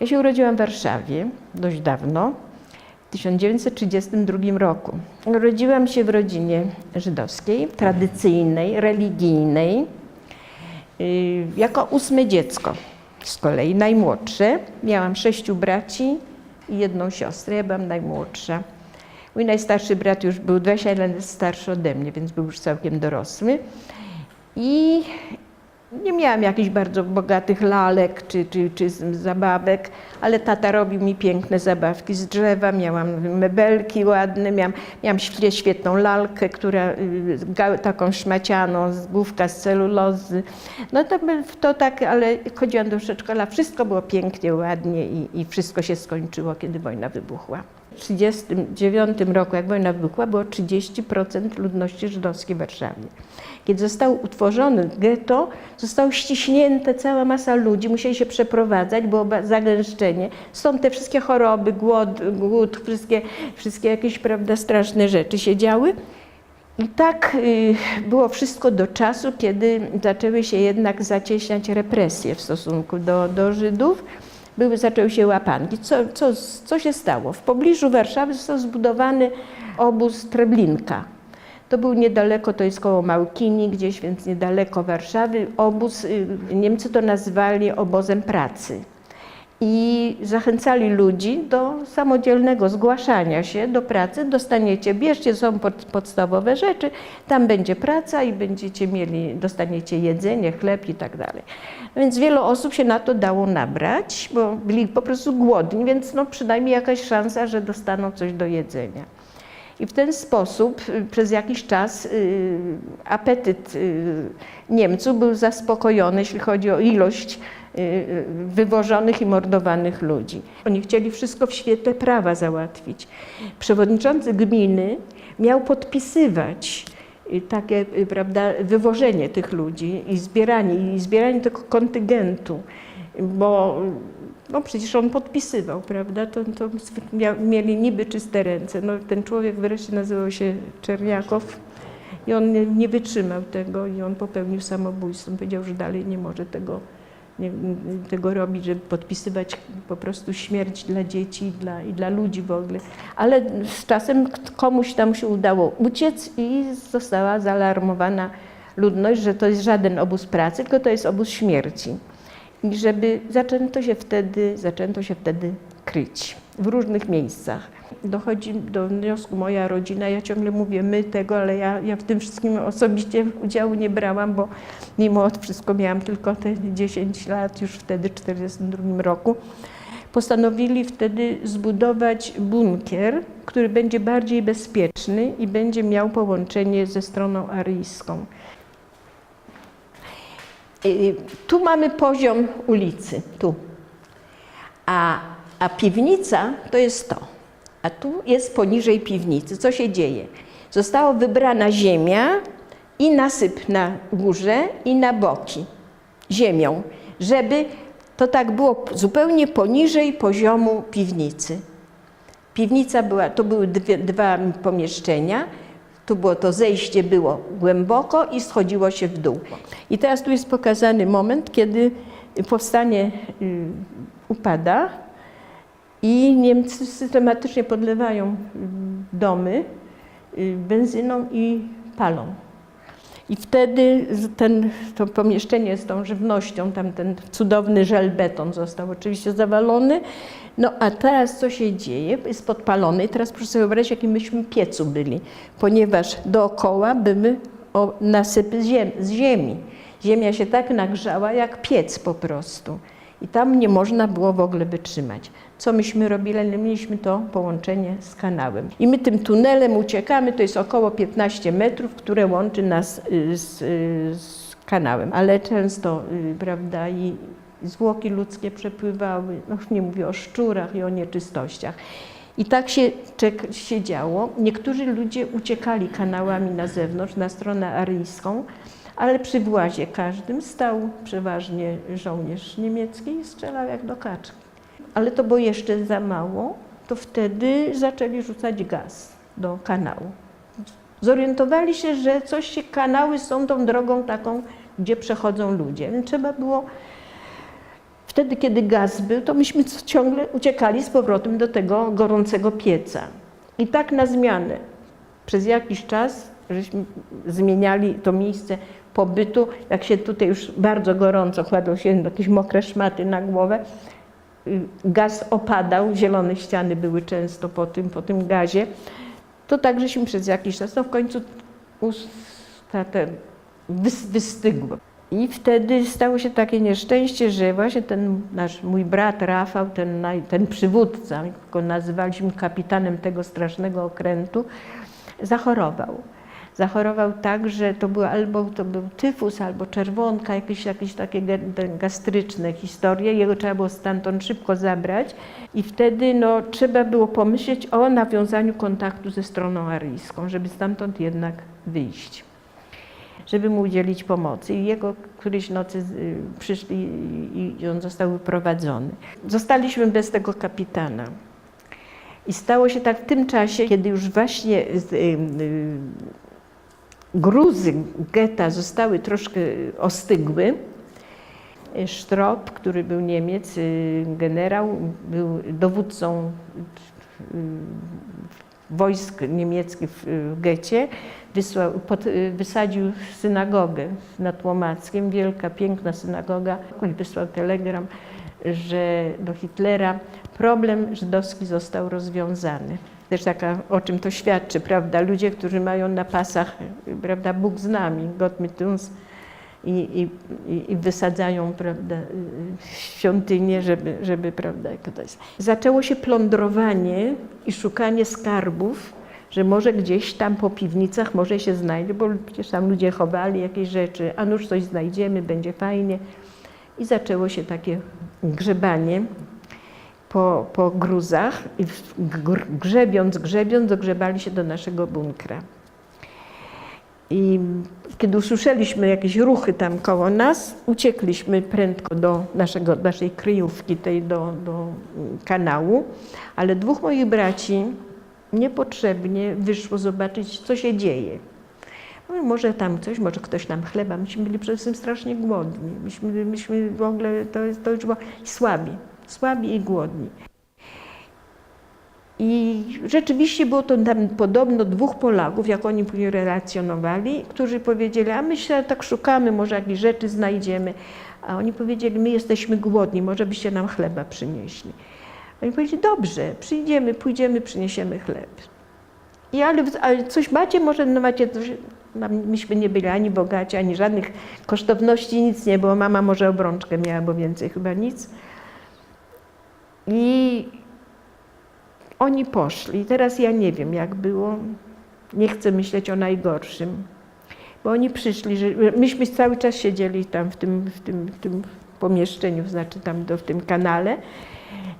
Ja się urodziłam w Warszawie dość dawno, w 1932 roku. Urodziłam się w rodzinie żydowskiej, tradycyjnej, religijnej, y, jako ósme dziecko. Z kolei najmłodsze. Miałam sześciu braci i jedną siostrę. Ja byłam najmłodsza. Mój najstarszy brat już był 20 lat starszy ode mnie, więc był już całkiem dorosły. I nie miałam jakichś bardzo bogatych lalek czy, czy, czy zabawek, ale tata robił mi piękne zabawki z drzewa, miałam mebelki ładne, miałam, miałam świe- świetną lalkę, która y, taką szmacianą, z główka z celulozy. No to, to tak, ale chodziłam do przedszkola, wszystko było pięknie, ładnie i, i wszystko się skończyło, kiedy wojna wybuchła. W 1939 roku, jak wojna wybuchła, było 30% ludności żydowskiej w Warszawie. Kiedy został utworzony getto, zostało ściśnięte cała masa ludzi, musieli się przeprowadzać, było zagęszczenie. Stąd te wszystkie choroby, głód, głód wszystkie, wszystkie jakieś prawda, straszne rzeczy się działy. I tak y, było wszystko do czasu, kiedy zaczęły się jednak zacieśniać represje w stosunku do, do Żydów. Były, zaczęły się łapanki. Co, co, co się stało? W pobliżu Warszawy został zbudowany obóz Treblinka. To był niedaleko, to jest koło Małkini gdzieś, więc niedaleko Warszawy. Obóz, y, Niemcy to nazwali obozem pracy i zachęcali ludzi do samodzielnego zgłaszania się do pracy. Dostaniecie, bierzcie, są pod, podstawowe rzeczy, tam będzie praca i będziecie mieli, dostaniecie jedzenie, chleb i tak dalej. Więc wiele osób się na to dało nabrać, bo byli po prostu głodni, więc no przynajmniej jakaś szansa, że dostaną coś do jedzenia. I w ten sposób y, przez jakiś czas y, apetyt y, Niemców był zaspokojony, jeśli chodzi o ilość wywożonych i mordowanych ludzi. Oni chcieli wszystko w świetle prawa załatwić. Przewodniczący gminy miał podpisywać takie prawda, wywożenie tych ludzi i zbieranie, i zbieranie tego kontyngentu, bo no przecież on podpisywał, prawda? To, to mieli niby czyste ręce. No, ten człowiek wreszcie nazywał się Czerniakow i on nie, nie wytrzymał tego i on popełnił samobójstwo. Powiedział, że dalej nie może tego, nie, tego robić, żeby podpisywać po prostu śmierć dla dzieci i dla, i dla ludzi w ogóle. Ale z czasem komuś tam się udało uciec i została zaalarmowana ludność, że to jest żaden obóz pracy, tylko to jest obóz śmierci. I żeby zaczęto się wtedy, zaczęto się wtedy kryć w różnych miejscach. Dochodzi do wniosku moja rodzina, ja ciągle mówię my tego, ale ja, ja w tym wszystkim osobiście udziału nie brałam, bo mimo wszystko miałam tylko te 10 lat już wtedy, w 1942 roku. Postanowili wtedy zbudować bunkier, który będzie bardziej bezpieczny i będzie miał połączenie ze stroną aryjską. Tu mamy poziom ulicy, tu. A, a piwnica to jest to. A tu jest poniżej piwnicy. Co się dzieje? Została wybrana ziemia i nasyp na górze i na boki ziemią, żeby to tak było zupełnie poniżej poziomu piwnicy. Piwnica była, to były dwie, dwa pomieszczenia. Tu było to zejście było głęboko i schodziło się w dół. I teraz tu jest pokazany moment, kiedy powstanie y, upada i Niemcy systematycznie podlewają y, domy y, benzyną i palą. I wtedy ten, to pomieszczenie z tą żywnością, tam ten cudowny żelbeton został oczywiście zawalony. No a teraz co się dzieje? Jest podpalony i teraz proszę sobie wyobrazić, jakim myśmy piecu byli, ponieważ dookoła były nasypy z ziemi. Ziemia się tak nagrzała jak piec po prostu. I tam nie można było w ogóle wytrzymać. Co myśmy robili? Ale Mieliśmy to połączenie z kanałem. I my tym tunelem uciekamy, to jest około 15 metrów, które łączy nas y, z, y, z kanałem. Ale często, y, prawda, i zwłoki ludzkie przepływały, no nie mówię o szczurach i o nieczystościach. I tak się, czek, się działo. Niektórzy ludzie uciekali kanałami na zewnątrz, na stronę aryjską, ale przy włazie każdym stał przeważnie żołnierz niemiecki i strzelał jak do kaczki. Ale to było jeszcze za mało, to wtedy zaczęli rzucać gaz do kanału. Zorientowali się, że coś się, kanały są tą drogą taką, gdzie przechodzą ludzie. Trzeba było wtedy, kiedy gaz był, to myśmy ciągle uciekali z powrotem do tego gorącego pieca. I tak na zmianę. Przez jakiś czas żeśmy zmieniali to miejsce pobytu. Jak się tutaj już bardzo gorąco kładło się jakieś mokre szmaty na głowę, gaz opadał, zielone ściany były często po tym, po tym gazie, to tak żeśmy przez jakiś czas, no w końcu usta te wys, wystygło. I wtedy stało się takie nieszczęście, że właśnie ten nasz, mój brat Rafał, ten, ten przywódca, go nazywaliśmy kapitanem tego strasznego okrętu, zachorował. Zachorował tak, że to był albo to był tyfus, albo czerwonka, jakieś, jakieś takie gastryczne historie. Jego trzeba było stamtąd szybko zabrać i wtedy no, trzeba było pomyśleć o nawiązaniu kontaktu ze stroną aryjską, żeby stamtąd jednak wyjść żeby mu udzielić pomocy. I jego którejś nocy y, przyszli i- on został wyprowadzony. Zostaliśmy bez tego kapitana. I stało się tak w tym czasie, kiedy już właśnie y, y, gruzy getta zostały troszkę ostygły. Sztrop, który był Niemiec, y, generał, był dowódcą y, wojsk niemieckich w, w getcie, wysłał, pod, y, wysadził synagogę nad Łomackiem, wielka, piękna synagoga, i wysłał telegram, że do Hitlera problem żydowski został rozwiązany. Też taka, o czym to świadczy, prawda? Ludzie, którzy mają na pasach, prawda, Bóg z nami, Gott mit uns, i, i, i- wysadzają prawda, świątynię, żeby, żeby prawda, jak to jest. Zaczęło się plądrowanie i szukanie skarbów, że może gdzieś tam po piwnicach może się znajdzie, bo przecież tam ludzie chowali jakieś rzeczy, a nuż coś znajdziemy, będzie fajnie. I zaczęło się takie grzebanie po, po gruzach i grzebiąc, grzebiąc, dogrzebali się do naszego bunkra. I kiedy usłyszeliśmy jakieś ruchy tam koło nas, uciekliśmy prędko do naszego, naszej kryjówki, tej do, do kanału, ale dwóch moich braci niepotrzebnie wyszło zobaczyć, co się dzieje. No, może tam coś, może ktoś nam chleba. Myśmy byli przede wszystkim strasznie głodni. Myśmy, myśmy w ogóle, to, to już było słabi, słabi i głodni. I rzeczywiście było to tam podobno dwóch Polaków, jak oni później relacjonowali, którzy powiedzieli, a my się tak szukamy, może jakieś rzeczy znajdziemy. A oni powiedzieli, my jesteśmy głodni, może byście nam chleba przynieśli. Oni powiedzieli, dobrze, przyjdziemy, pójdziemy, przyniesiemy chleb. I ale, ale coś macie, może no macie coś, myśmy nie byli ani bogaci, ani żadnych kosztowności, nic nie było. Mama może obrączkę miała, bo więcej chyba nic. I oni poszli. Teraz ja nie wiem, jak było. Nie chcę myśleć o najgorszym. Bo oni przyszli, że myśmy cały czas siedzieli tam w tym, w tym, w tym pomieszczeniu, znaczy tam do, w tym kanale.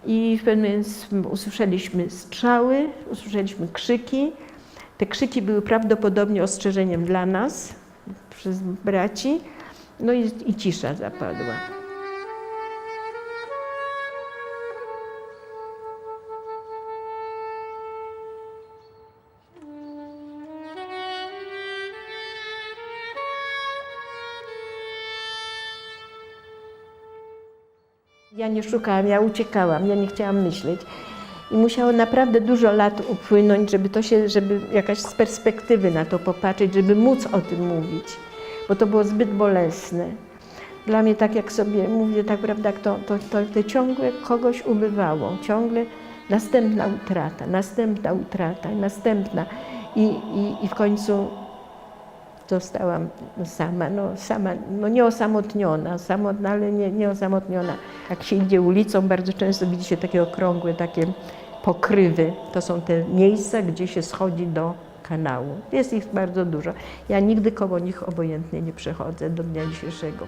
I w pewnym momencie usłyszeliśmy strzały, usłyszeliśmy krzyki. Te krzyki były prawdopodobnie ostrzeżeniem dla nas, przez braci. No i, i cisza zapadła. Ja nie szukałam, ja uciekałam, ja nie chciałam myśleć. I musiało naprawdę dużo lat upłynąć, żeby to się, żeby jakaś z perspektywy na to popatrzeć, żeby móc o tym mówić, bo to było zbyt bolesne. Dla mnie, tak jak sobie mówię, tak prawda, to, to, to, to ciągle kogoś ubywało, ciągle następna utrata, następna utrata, następna. I, i, i w końcu zostałam sama, no, sama, no nie samotna, ale nie, nie. Jak się idzie ulicą, bardzo często widzi się takie okrągłe, takie pokrywy. To są te miejsca, gdzie się schodzi do kanału. Jest ich bardzo dużo. Ja nigdy koło nich obojętnie nie przechodzę do dnia dzisiejszego.